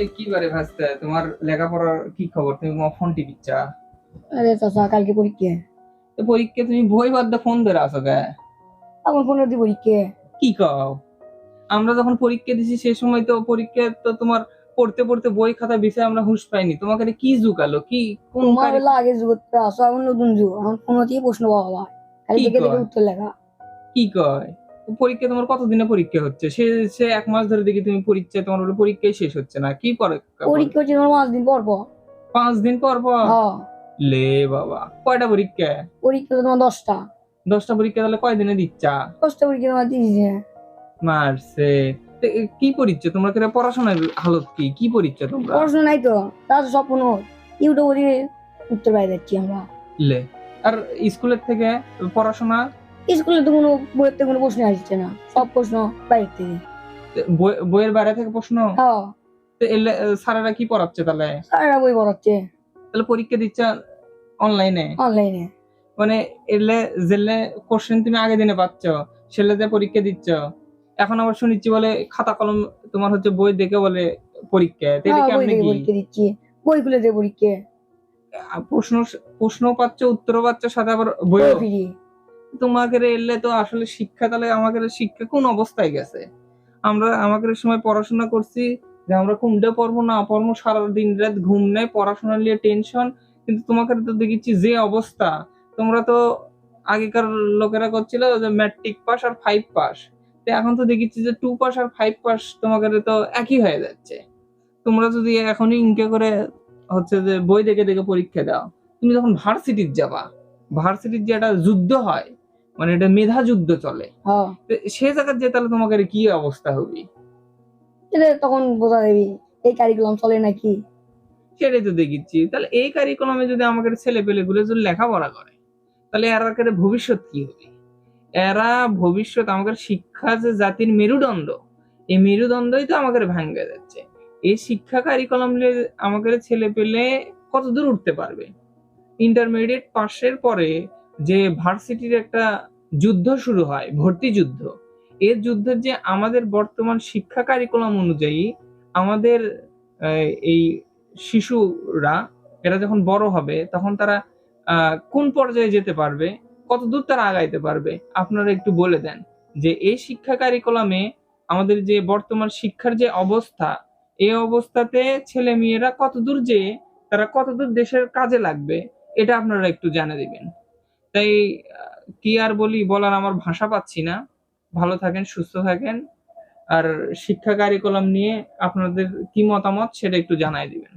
এই কি বারে ভাসতে? তোমার লেখাপড়ার কি খবর? তুমি তোমার ফোন টিপিচ্ছা? আরে চাচা কালকে পরীক্ষা। তো পরীক্ষা তুমি বই বাদ ফোন ধরে আসো এখন ফোনে দি পরীক্ষা। কি কও? আমরা যখন পরীক্ষা দিছি সে সময় তো পরীক্ষা তো তোমার পড়তে পড়তে বই খাতা বিষয়ে আমরা হুঁশ পাইনি। তোমাকে কি জুকালো কি কোন তোমার বেলা আসো এখন নতুন যুগ। এখন ফোন দিয়ে প্রশ্ন পাওয়া খালি দেখে দেখে উত্তর লেখা। কি কয়? পরীক্ষা তোমার কতদিনে পরীক্ষা হচ্ছে? সে সে এক মাস ধরে দেখি তুমি পরীক্ষা তোমার বলে পরীক্ষাই শেষ হচ্ছে না। কি পরে পরীক্ষা? হচ্ছে তোমার পাঁচ দিন পর পর। পাঁচ দিন পর পর? হ্যাঁ লে বাবা। কয়টা পরীক্ষা? পরীক্ষা তো তোমার দশটা। দশটা পরীক্ষা তাহলে কয় দিনে দিচ্ছা? দশটা পরীক্ষা তোমার তিরিশ দিনে। মারছে। কি পরীক্ষা তোমরা কেন পড়াশোনার হালত কি? কি পরীক্ষা তোমরা? পড়াশোনা নাই তো। তার স্বপ্ন ইউটিউব দিয়ে উত্তর পাই যাচ্ছি আমরা। লে। আর স্কুলের থেকে পড়াশোনা স্কুলে তো কোনো বইয়ের থেকে কোনো প্রশ্ন আসছে না সব প্রশ্ন বাইরে থেকে। বইয়ের বাইরে থেকে প্রশ্ন? হ্যাঁ। স্যারেরা কি পড়াচ্ছে তাহলে? স্যারেরা বই পড়াচ্ছে। তাহলে পরীক্ষা দিচ্ছে অনলাইনে অনলাইনে মানে এলে জেলে কোশ্চেন তুমি আগে দিনে পাচ্ছ সেলে যে পরীক্ষা দিচ্ছ এখন আবার শুনিচ্ছি বলে খাতা কলম তোমার হচ্ছে বই দেখে বলে পরীক্ষা তো এটা হ্যাঁ কেমনে কি? পরীক্ষা দিচ্ছি। বই খুলে দিয়ে পরীক্ষা। প্রশ্ন প্রশ্ন পাচ্ছ উত্তর পাচ্ছ সাথে আবার বই বইও ফ্রি। তোমাকে এলে তো আসলে শিক্ষা, তাহলে আমাদের শিক্ষা কোন অবস্থায় গেছে? আমরা, আমাদের সময় পড়াশোনা করছি যে আমরা কোনটা পড়ব না, পড়ব সারা দিন রাত ঘুম নেই, পড়াশোনা নিয়ে টেনশন কিন্তু তোমাকে তো দেখেছি যে অবস্থা। তোমরা তো আগেকার লোকেরা করছিল যে ম্যাট্রিক পাস আর ফাইভ পাস এখন তো দেখেছি যে টু পাস আর ফাইভ পাস তোমাকে তো একই হয়ে যাচ্ছে। তোমরা যদি এখনই ইনকে করে হচ্ছে যে বই দেখে দেখে পরীক্ষা দাও, তুমি যখন ভার্সিটির যাবা, ভার্সিটির যে একটা যুদ্ধ হয় মানে এটা মেধা যুদ্ধ চলে। হ্যাঁ। সে জায়গার যে তাহলে তোমাকে কি অবস্থা হবে? এটা তখন বোঝা যাবি এই কারিকুলাম চলে নাকি? সেটাই তো দেখিচ্ছি। তাহলে এই কারিকুলামে যদি আমাকে ছেলে পেলে গুলো যদি লেখাপড়া করে তাহলে এরা ভবিষ্যৎ কি হবে? এরা ভবিষ্যৎ আমাদের শিক্ষা যে জাতির মেরুদণ্ড এই মেরুদণ্ডই তো আমাদের ভাঙ্গে যাচ্ছে। এই শিক্ষা কারিকুলাম নিয়ে আমাদের ছেলে পেলে কত দূর উঠতে পারবে? ইন্টারমিডিয়েট পাশের পরে যে ভার্সিটির একটা যুদ্ধ শুরু হয়, ভর্তি যুদ্ধ। এর যুদ্ধের যে আমাদের বর্তমান শিক্ষা কারিকুলাম অনুযায়ী আমাদের এই শিশুরা, এরা যখন বড় হবে, তখন তারা কোন পর্যায়ে যেতে পারবে, কত দূর তারা আগাইতে পারবে, আপনারা একটু বলে দেন যে এই শিক্ষা কারিকুলামে আমাদের যে বর্তমান শিক্ষার যে অবস্থা এই অবস্থাতে ছেলে মেয়েরা কত দূর যে তারা কত দূর দেশের কাজে লাগবে, এটা আপনারা একটু জানে দিবেন। তাই কি আর বলি, বলার আমার ভাষা পাচ্ছি না। ভালো থাকেন, সুস্থ থাকেন। আর শিক্ষা কারিকুলাম নিয়ে আপনাদের কি মতামত সেটা একটু জানাই দিবেন।